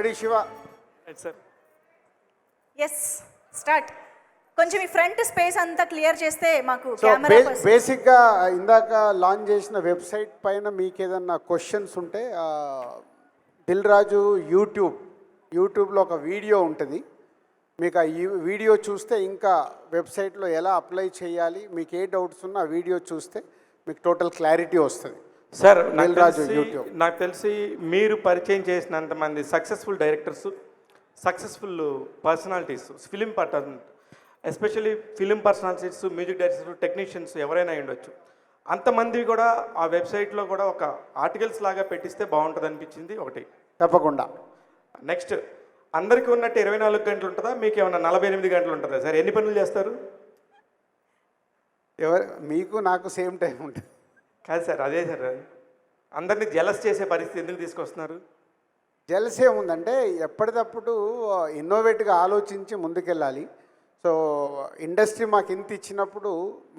Ready Shiva. Sir yes start కొంచెం ఈ front space అంతా క్లియర్ చేస్తే మాకు కెమెరా బేసిక్గా ఇందాక లాంచ్ చేసిన వెబ్సైట్ పైన మీకు ఏదన్నా క్వశ్చన్స్ ఉంటే ఆ, దిల్ రాజు యూట్యూబ్ యూట్యూబ్లో ఒక వీడియో ఉంటుంది. మీకు ఆ ఈ వీడియో చూస్తే ఇంకా వెబ్సైట్లో ఎలా అప్లై చేయాలి మీకు ఏ డౌట్స్ ఉన్నా ఆ వీడియో చూస్తే మీకు టోటల్ క్లారిటీ వస్తుంది. సార్ నాకు తెలిసి యూట్యూబ్. నాకు తెలిసి మీరు పరిచయం చేసినంత మంది successful directors successful personalities film person especially film personalities music directors technicians ఎవరైనా ఉండొచ్చు. అంతమంది కూడా ఆ వెబ్సైట్లో కూడా ఒక ఆర్టికల్స్ లాగా పెట్టిస్తే బాగుంటుంది అనిపించింది ఒకటి. తప్పకుండా. నెక్స్ట్ అందరికీ ఉన్నట్టు ఇరవై నాలుగు గంటలు ఉంటుందా? మీకు ఏమైనా నలభై ఎనిమిది గంటలు ఉంటుందా? సార్ ఎన్ని పనులు చేస్తారు? ఎవరు మీకు నాకు సేమ్ టైం ఉంటుంది. కాదు సార్ అదే సార్. అందరినీ జలస్ చేసే పరిస్థితి ఎందుకు తీసుకొస్తున్నారు? జెల్స్ ఏముందంటే ఎప్పటికప్పుడు ఇన్నోవేట్గా ఆలోచించి ముందుకెళ్ళాలి. సో ఇండస్ట్రీ మాకు ఇంత ఇచ్చినప్పుడు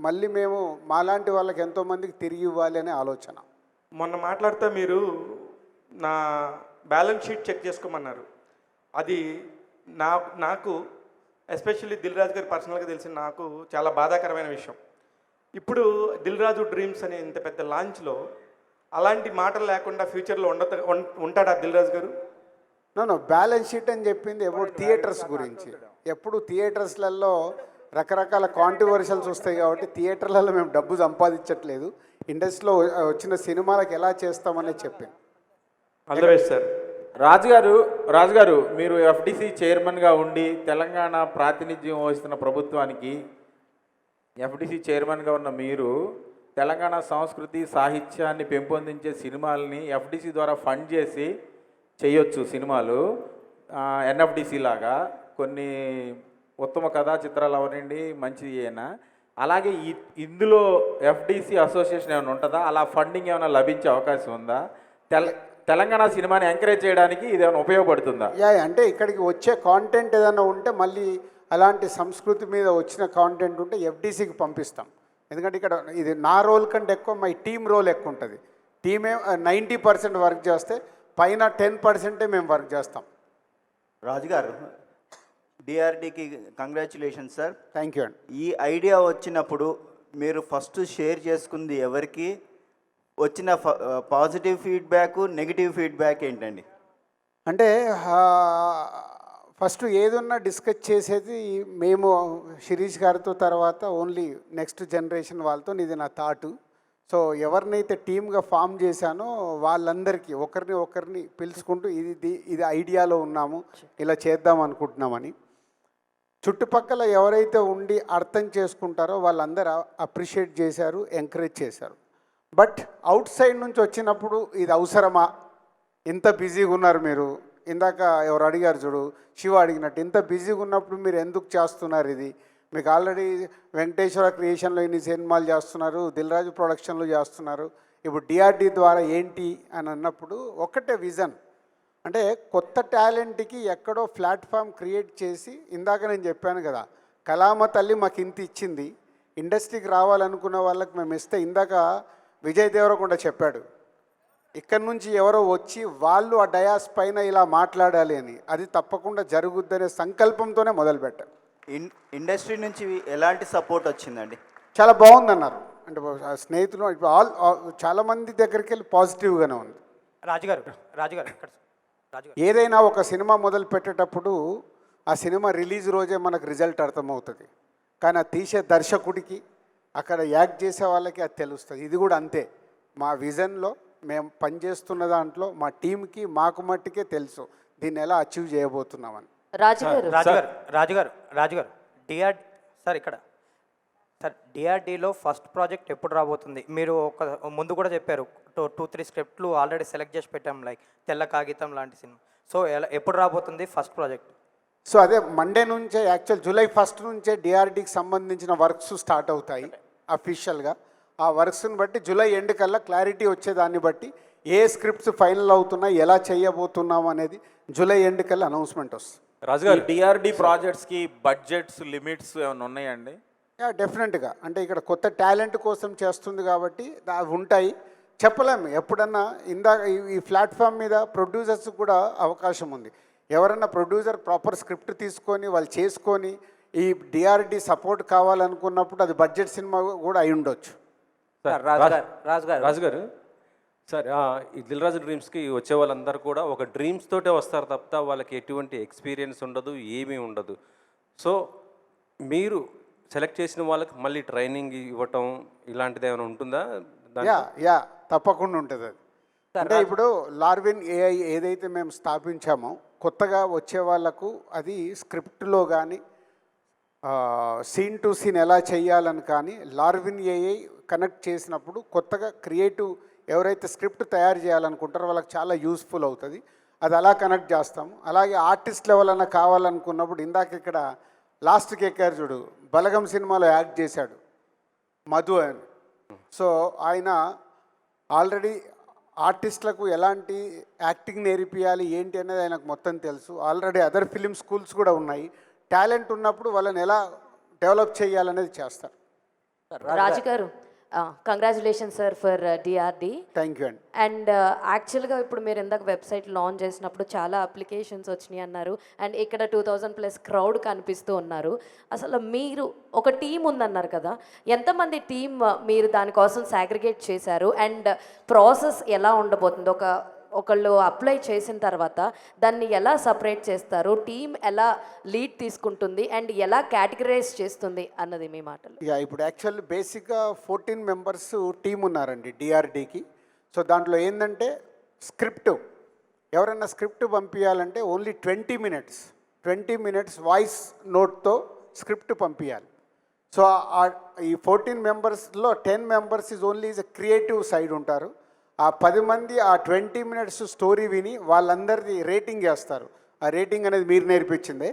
మళ్ళీ మేము మాలాంటి వాళ్ళకి ఎంతోమందికి తిరిగి ఇవ్వాలి అనే ఆలోచన. మొన్న మాట్లాడితే మీరు నా బ్యాలెన్స్ షీట్ చెక్ చేసుకోమన్నారు. అది నా నాకు ఎస్పెషల్లీ దిల్ రాజు గారి పర్సనల్గా తెలిసిన నాకు చాలా బాధాకరమైన విషయం. ఇప్పుడు దిల్ రాజు డ్రీమ్స్ అనే ఇంత పెద్ద లాంచ్లో అలాంటి మాటలు లేకుండా ఫ్యూచర్లో ఉండత ఉంటాడా దిల్ రాజు గారు నో బ్యాలెన్స్ షీట్ అని చెప్పింది అబౌట్ థియేటర్స్ గురించి. ఎప్పుడు థియేటర్స్లలో రకరకాల కాంట్రవర్షియల్స్ వస్తాయి కాబట్టి థియేటర్లలో మేము డబ్బు సంపాదించట్లేదు. ఇండస్ట్రీలో వచ్చిన సినిమాలకు ఎలా చేస్తామనే ద బెస్ట్ సార్. రాజుగారు రాజుగారు మీరు ఎఫ్డిసి చైర్మన్గా ఉండి తెలంగాణ ప్రాతినిధ్యం వహిస్తున్న ప్రభుత్వానికి ఎఫ్డిసి చైర్మన్గా ఉన్న మీరు తెలంగాణ సంస్కృతి సాహిత్యాన్ని పెంపొందించే సినిమాలని ఎఫ్డిసి ద్వారా ఫండ్ చేసి చేయొచ్చు సినిమాలు. ఎన్ఎఫ్డిసి లాగా కొన్ని ఉత్తమ కథా చిత్రాలు అవనండి మంచిది అయినా అలాగే ఇందులో ఎఫ్డిసి అసోసియేషన్ ఏమైనా ఉంటుందా? అలా ఫండింగ్ ఏమైనా లభించే అవకాశం ఉందా? తెల తెలంగాణ సినిమాని ఎంకరేజ్ చేయడానికి ఇది ఏమైనా ఉపయోగపడుతుందా? యా అంటే ఇక్కడికి వచ్చే కాంటెంట్ ఏదైనా ఉంటే మళ్ళీ అలాంటి సంస్కృతి మీద వచ్చిన కాంటెంట్ ఉంటే ఎఫ్డీసీకి పంపిస్తాం. ఎందుకంటే ఇక్కడ ఇది నా రోల్ కంటే ఎక్కువ మై టీమ్ రోల్ ఎక్కువ ఉంటుంది. టీమే నైంటీ పర్సెంట్ వర్క్ చేస్తే పైన టెన్ పర్సెంటే మేము వర్క్ చేస్తాం. రాజుగారు డిఆర్డికి కంగ్రాచులేషన్ సార్ థ్యాంక్ యూ అండి. ఈ ఐడియా వచ్చినప్పుడు మీరు ఫస్ట్ షేర్ చేసుకుంది ఎవరికి? వచ్చిన పాజిటివ్ ఫీడ్బ్యాక్ నెగిటివ్ ఫీడ్బ్యాక్ ఏంటండి? అంటే ఫస్ట్ ఏదున్నా డిస్కస్ చేసేది మేము శిరీష్ గారితో తర్వాత ఓన్లీ నెక్స్ట్ జనరేషన్ వాళ్ళతో ఇది నా థాటు. సో ఎవరినైతే టీమ్గా ఫామ్ చేశానో వాళ్ళందరికీ ఒకరిని ఒకరిని పిలుచుకుంటూ ఇది ఇది- ఇది ఐడియాలో ఉన్నాము ఇలా చేద్దాం అనుకుంటున్నామని. చుట్టుపక్కల ఎవరైతే ఉండి అర్థం చేసుకుంటారో వాళ్ళందరూ అప్రిషియేట్ చేశారు ఎంకరేజ్ చేశారు. బట్ అవుట్ సైడ్ నుంచి వచ్చినప్పుడు ఇది అవసరమా? ఇంత బిజీగా ఉన్నారు మీరు? ఇందాక ఎవరు అడిగారు చూడు శివ అడిగినట్టు ఇంత బిజీగా ఉన్నప్పుడు మీరు ఎందుకు చేస్తున్నారు ఇది? మీకు ఆల్రెడీ వెంకటేశ్వర క్రియేషన్లో ఇన్ని సినిమాలు చేస్తున్నారు దిల్రాజు ప్రొడక్షన్లు చేస్తున్నారు. ఇప్పుడు డిఆర్డి ద్వారా ఏంటి అని అన్నప్పుడు ఒక్కటే విజన్ అంటే కొత్త టాలెంట్కి ఎక్కడో ప్లాట్ఫామ్ క్రియేట్ చేసి ఇందాక నేను చెప్పాను కదా కలామ తల్లి మాకు ఇంత ఇచ్చింది ఇండస్ట్రీకి రావాలనుకున్న వాళ్ళకి మేము ఇస్తే ఇందాక విజయ్ దేవరకొండ చెప్పాడు ఇక్కడి నుంచి ఎవరో వచ్చి వాళ్ళు ఆ డయాస్ పైన ఇలా మాట్లాడాలి అని. అది తప్పకుండా జరుగుద్దనే సంకల్పంతోనే మొదలుపెట్టాం. ఇన్ ఇండస్ట్రీ నుంచి ఎలాంటి సపోర్ట్ వచ్చిందండి? చాలా బాగుందన్నారు. అంటే ఆ స్నేహితులు ఇప్పుడు ఆల్ చాలా మంది దగ్గరికి వెళ్ళి పాజిటివ్గానే ఉంది. రాజుగారు రాజుగారు రాజుగారు. ఏదైనా ఒక సినిమా మొదలు పెట్టేటప్పుడు ఆ సినిమా రిలీజ్ రోజే మనకు రిజల్ట్ అర్థమవుతుంది. కానీ ఆ తీసే దర్శకుడికి అక్కడ యాక్ట్ చేసే వాళ్ళకి అది తెలుస్తుంది. ఇది కూడా అంతే. మా విజన్లో మేము పనిచేస్తున్న దాంట్లో మా టీంకి మాకు మట్టుకే తెలుసు దీన్ని ఎలా అచీవ్ చేయబోతున్నామని. రాజుగారు. రాజుగారు. రాజుగారు రాజుగారు. డిఆర్ సార్ ఇక్కడ. సార్ డిఆర్డీలో ఫస్ట్ ప్రాజెక్ట్ ఎప్పుడు రాబోతుంది? మీరు ఒక ముందు కూడా చెప్పారు టూ టూ త్రీ స్క్రిప్ట్లు ఆల్రెడీ సెలెక్ట్ చేసి పెట్టాం లైక్ తెల్ల కాగితం లాంటి సినిమా. సో ఎలా ఎప్పుడు రాబోతుంది ఫస్ట్ ప్రాజెక్ట్? సో అదే మండే నుంచే యాక్చువల్ జూలై ఫస్ట్ నుంచే డిఆర్డీకి సంబంధించిన వర్క్స్ స్టార్ట్ అవుతాయి అఫీషియల్గా. ఆ వర్క్స్ని బట్టి జూలై ఎండ్ కల్లా క్లారిటీ వచ్చేదాన్ని బట్టి ఏ స్క్రిప్ట్స్ ఫైనల్ అవుతున్నాయి ఎలా చేయబోతున్నాం అనేది జూలై ఎండ్ కల్లా అనౌన్స్మెంట్ వస్తుంది. రాజుగారు డిఆర్డి ప్రాజెక్ట్స్కి బడ్జెట్స్ లిమిట్స్ ఏమైనా ఉన్నాయండి? యా డెఫినెట్గా. అంటే ఇక్కడ కొత్త టాలెంట్ కోసం చేస్తుంది కాబట్టి అవి ఉంటాయి. చెప్పలేము. ఎప్పుడన్నా ఇందాక ఈ- ఈ ప్లాట్ఫామ్ మీద ప్రొడ్యూసర్స్ కూడా అవకాశం ఉంది. ఎవరన్నా ప్రొడ్యూసర్ ప్రాపర్ స్క్రిప్ట్ తీసుకొని వాళ్ళు చేసుకొని ఈ డిఆర్డి సపోర్ట్ కావాలనుకున్నప్పుడు అది బడ్జెట్ సినిమా కూడా అయి ఉండొచ్చు. సార్ రాజు గారు రాజు గారు రాజు గారు సార్ ఆ, ఈ దిల్ రాజు డ్రీమ్స్కి వచ్చే వాళ్ళందరూ కూడా ఒక డ్రీమ్స్ తోటే వస్తారు తప్ప వాళ్ళకి ఎటువంటి ఎక్స్పీరియన్స్ ఉండదు ఏమీ ఉండదు. సో మీరు సెలెక్ట్ చేసిన వాళ్ళకి మళ్ళీ ట్రైనింగ్ ఇవ్వటం ఇలాంటిది ఏమైనా ఉంటుందా? యా యా తప్పకుండా ఉంటుంది అది. అంటే ఇప్పుడు లార్విన్ ఏఐ ఏదైతే మేము స్థాపించామో కొత్తగా వచ్చే వాళ్ళకు అది స్క్రిప్ట్లో కానీ సీన్ టు సీన్ ఎలా చేయాలని కానీ లార్విన్ ఏఐ కనెక్ట్ చేసినప్పుడు కొత్తగా క్రియేటివ్ ఎవరైతే స్క్రిప్ట్ తయారు చేయాలనుకుంటారో వాళ్ళకి చాలా యూస్ఫుల్ అవుతుంది. అది అలా కనెక్ట్ చేస్తాము. అలాగే ఆర్టిస్ట్ లెవెల్ అన్న కావాలనుకున్నప్పుడు ఇందాక ఇక్కడ లాస్ట్కి ఎక్కారు చూడు బలగం సినిమాలో యాక్ట్ చేశాడు మధు అని. సో ఆయన ఆల్రెడీ ఆర్టిస్టులకు ఎలాంటి యాక్టింగ్ నేర్పియాలి ఏంటి అనేది ఆయనకు మొత్తం తెలుసు. ఆల్రెడీ అదర్ ఫిలిం స్కూల్స్ కూడా ఉన్నాయి. టాలెంట్ ఉన్నప్పుడు వాళ్ళని ఎలా డెవలప్ చేయాలనేది చేస్తారు. Raju garu congratulation sir for DRD thank you అండి. అండ్ యాక్చువల్గా ఇప్పుడు మీరు ఇందాక వెబ్సైట్ లాంచ్ చేసినప్పుడు చాలా అప్లికేషన్స్ వచ్చినాయి అన్నారు. అండ్ ఇక్కడ టూ థౌజండ్ ప్లస్ క్రౌడ్ కనిపిస్తూ ఉన్నారు. అసలు మీరు ఒక టీం ఉందన్నారు కదా. ఎంతమంది టీం మీరు దానికోసం సాగ్రిగేట్ చేశారు? అండ్ ప్రాసెస్ ఎలా ఉండబోతుంది? ఒక ఒకళ్ళు అప్లై చేసిన తర్వాత దాన్ని ఎలా సపరేట్ చేస్తారు? టీం ఎలా లీడ్ తీసుకుంటుంది? అండ్ ఎలా కేటగరైజ్ చేస్తుంది? అన్నది మీ మాటలు. ఇక ఇప్పుడు యాక్చువల్ బేసిక్గా ఫోర్టీన్ మెంబర్స్ టీం ఉన్నారండి డిఆర్డీకి సో దాంట్లో ఏంటంటే స్క్రిప్ట్ ఎవరైనా స్క్రిప్ట్ పంపించాలంటే only twenty minutes twenty minutes voice నోట్తో script పంపించాలి సో ఈ ఫోర్టీన్ మెంబర్స్లో ten members is only is creative side ఉంటారు. ఆ పది మంది ఆ ట్వంటీ మినిట్స్ స్టోరీ విని వాళ్ళందరిది రేటింగ్ వేస్తారు. ఆ రేటింగ్ అనేది మీరు నేర్పించిందే.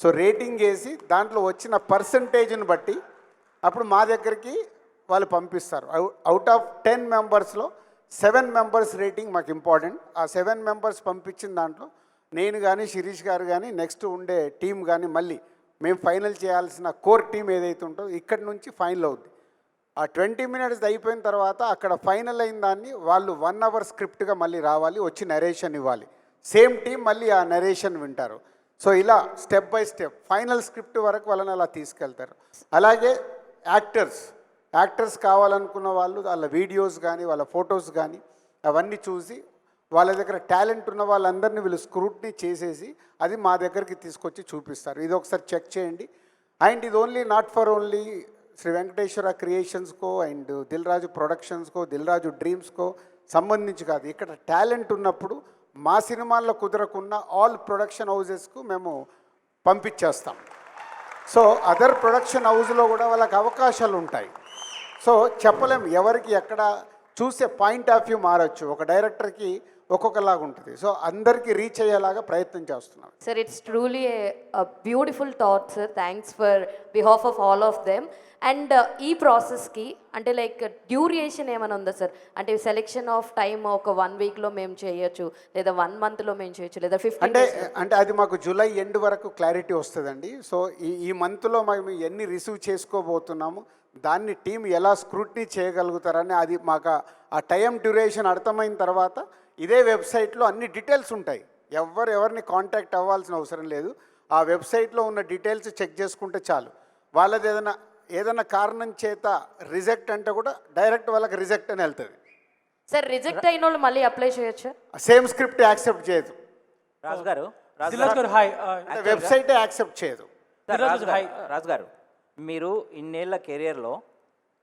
సో రేటింగ్ వేసి దాంట్లో వచ్చిన పర్సంటేజ్ని బట్టి అప్పుడు మా దగ్గరికి వాళ్ళు పంపిస్తారు. అవుట్ ఆఫ్ టెన్ మెంబర్స్లో సెవెన్ మెంబర్స్ రేటింగ్ మాకు ఇంపార్టెంట్. ఆ సెవెన్ మెంబర్స్ పంపించిన దాంట్లో నేను కానీ శిరీష్ గారు కానీ నెక్స్ట్ ఉండే టీం కానీ మళ్ళీ మేము ఫైనల్ చేయాల్సిన కోర్ టీం ఏదైతే ఉంటుందో ఇక్కడి నుంచి ఫైనల్ అవుద్ది. ఆ ట్వంటీ మినిట్స్ అయిపోయిన తర్వాత అక్కడ ఫైనల్ అయిన దాన్ని వాళ్ళు వన్ అవర్ స్క్రిప్ట్గా మళ్ళీ రావాలి వచ్చి నరేషన్ ఇవ్వాలి. సేమ్ టీం మళ్ళీ ఆ నరేషన్ వింటారు. సో ఇలా step by step final script వరకు వాళ్ళని అలా తీసుకెళ్తారు. అలాగే యాక్టర్స్ యాక్టర్స్ కావాలనుకున్న వాళ్ళు వాళ్ళ వీడియోస్ కానీ వాళ్ళ ఫొటోస్ కానీ అవన్నీ చూసి వాళ్ళ దగ్గర టాలెంట్ ఉన్న వాళ్ళందరినీ వీళ్ళు స్క్రూట్ని చేసేసి అది మా దగ్గరికి తీసుకొచ్చి చూపిస్తారు. ఇది ఒకసారి చెక్ చేయండి. అండ్ ఇది only not for only Shri Venkateswara క్రియేషన్స్కో and Dil Raju ప్రొడక్షన్స్కో దిల్ రాజు డ్రీమ్స్కో సంబంధించి కాదు. ఇక్కడ టాలెంట్ ఉన్నప్పుడు మా సినిమాల్లో కుదరకున్న ఆల్ ప్రొడక్షన్ హౌజెస్కు మేము పంపించేస్తాం. సో అదర్ ప్రొడక్షన్ హౌస్లో కూడా వాళ్ళకి అవకాశాలు ఉంటాయి సో చెప్పలేం ఎవరికి ఎక్కడ చూసే పాయింట్ ఆఫ్ వ్యూ మారచ్చు. ఒక డైరెక్టర్కి ఒక్కొక్కలాగా ఉంటుంది. సో అందరికీ రీచ్ అయ్యేలాగా ప్రయత్నం చేస్తున్నాం sir it's truly beautiful thought sir thanks for behalf of all of them and ఈ ప్రాసెస్కి అంటే లైక్ డ్యూరియేషన్ ఏమైనా ఉందా సార్ అంటే సెలెక్షన్ ఆఫ్ టైం ఒక వన్ వీక్లో మేము చేయొచ్చు లేదా వన్ మంత్లో మేము చేయొచ్చు లేదా ఫిఫ్టీన్ అంటే అంటే అది మాకు జూలై ఎండ్ వరకు క్లారిటీ వస్తుందండి. సో ఈ ఈ మంత్లో మేము ఎన్ని రిసీవ్ చేసుకోబోతున్నాము దాన్ని టీం ఎలా స్క్రూట్నీ చేయగలుగుతారని అది మాకు ఆ టైం డ్యూరేషన్ అర్థమైన తర్వాత ఇదే వెబ్సైట్లో అన్ని డీటెయిల్స్ ఉంటాయి. ఎవరు ఎవరిని కాంటాక్ట్ అవ్వాల్సిన అవసరం లేదు. ఆ వెబ్సైట్లో ఉన్న డీటెయిల్స్ చెక్ చేసుకుంటే చాలు. వాళ్ళది ఏదైనా ఏదైనా కారణం చేత రిజెక్ట్ అంటే కూడా డైరెక్ట్ వాళ్ళకి రిజెక్ట్ అని వెళ్తుంది. సార్ రిజెక్ట్ అయిన వాళ్ళు మళ్ళీ అప్లై చేయొచ్చా? సేమ్ స్క్రిప్ట్ యాక్సెప్ట్ చేయదు. రాజు గారు రాజు దిల్రాజ్ గారు. హాయ్ వెబ్సైటే యాక్సెప్ట్ చేయదు. సార్, రాజు గారు రాజు గారు మీరు ఇన్నేళ్ళ కెరియర్లో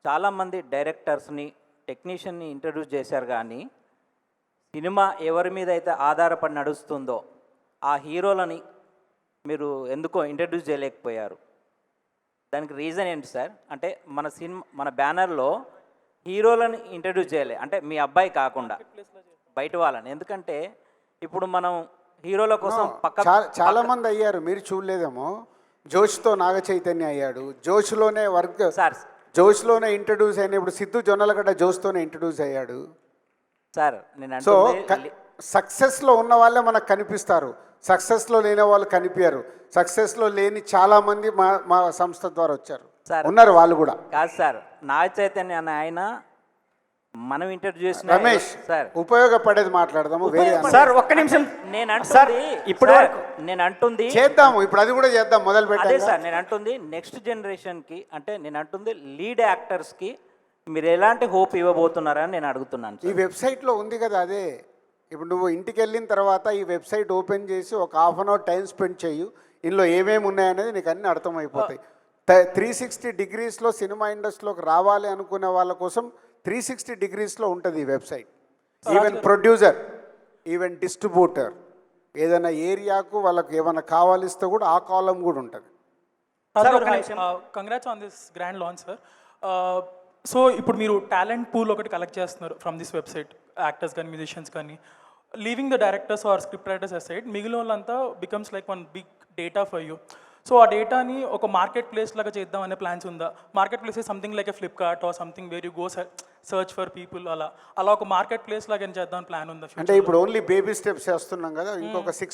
చాలామంది డైరెక్టర్స్ని టెక్నీషియన్ని ఇంట్రడ్యూస్ చేశారు కానీ సినిమా ఎవరి మీద అయితే ఆధారపడి నడుస్తుందో ఆ హీరోలని మీరు ఎందుకో ఇంట్రడ్యూస్ చేయలేకపోయారు. దానికి రీజన్ ఏంటి సార్? అంటే మన సినిమా మన బ్యానర్లో హీరోలను ఇంట్రడ్యూస్ చేయలే. అంటే మీ అబ్బాయి కాకుండా బయట వాళ్ళని. ఎందుకంటే ఇప్పుడు మనం హీరోల కోసం పక్క చాలా మంది అయ్యారు. మీరు చూడలేదేమో. జోష్తో నాగ చైతన్య అయ్యాడు. జోష్లోనే వర్క్ సార్. జోష్లోనే ఇంట్రడ్యూస్ అయిన ఇప్పుడు సిద్ధు జొన్నలగడ్డ జోష్తోనే ఇంట్రడ్యూస్ అయ్యాడు. సార్ నేను సో సక్సెస్లో ఉన్న వాళ్ళే మనకు కనిపిస్తారు. సక్సెస్లో లేని వాళ్ళు కనిపించారు సక్సెస్లో లేని చాలా మంది మా మా సంస్థ ద్వారా వచ్చారు. సార్. ఉన్నారు వాళ్ళు కూడా. కాదు సార్ నాగ చైతన్య అనే ఆయన మనం ఇంటర్వ్యూ చేసిన రమేష్ సార్. ఉపయోగపడేది మాట్లాడదాము వేరే సార్ ఒక్క నిమిషం నేను సార్, అంటుంది ఇప్పుడు సార్, వరకు- నేను అంటుంది చేద్దాము ఇప్పుడు అది కూడా చేద్దాం మొదలు అదే పెట్టాలి సార్ నేను అంటుంది నెక్స్ట్ జనరేషన్కి అంటే నేను అంటుంది లీడ్ యాక్టర్స్కి మీరు ఎలాంటి హోప్ ఇవ్వబోతున్నారని నేను అడుగుతున్నాను ఈ వెబ్సైట్లో ఉంది కదా అదే. ఇప్పుడు నువ్వు ఇంటికి వెళ్ళిన తర్వాత ఈ వెబ్సైట్ ఓపెన్ చేసి ఒక half an hour time spend చేయు. ఇందులో ఏమేమి ఉన్నాయనేది నీకు అన్నీ అర్థమైపోతాయి. త్రీ సిక్స్టీ డిగ్రీస్లో సినిమా ఇండస్ట్రీలోకి రావాలి అనుకునే వాళ్ళ కోసం త్రీ సిక్స్టీ డిగ్రీస్లో ఉంటుంది ఈ website. Even producer even distributor ఏదైనా ఏరియాకు వాళ్ళకి ఏమైనా కావాలిస్తే కూడా ఆ కాలం కూడా ఉంటుంది. Congrats on this grand launch sir so ఇప్పుడు మీరు టాలెంట్ పూల్ ఒకటి కలెక్ట్ చేస్తున్నారు ఫ్రమ్ దిస్ వెబ్సైట్ యాక్టర్స్ కానీ మ్యూజిషియన్స్ కానీ leaving the directors or script writers aside మిగిలిన వాళ్ళంతా becomes like one big data for you so ఆ డేటాని ఒక మార్కెట్ ప్లేస్ లాగా చేద్దాం అనే ప్లాన్స్ ఉందా? Market place something like a Flipkart or something where you go search for people అలా. అలా ఒక మార్కెట్ ప్లేస్ లాగా చేద్దాం ప్లాన్ ఉందా అంటే ఇప్పుడు ఓన్లీ బేబీ స్టెప్స్ చేస్తున్నాం కదా ఇంకొక సిక్స్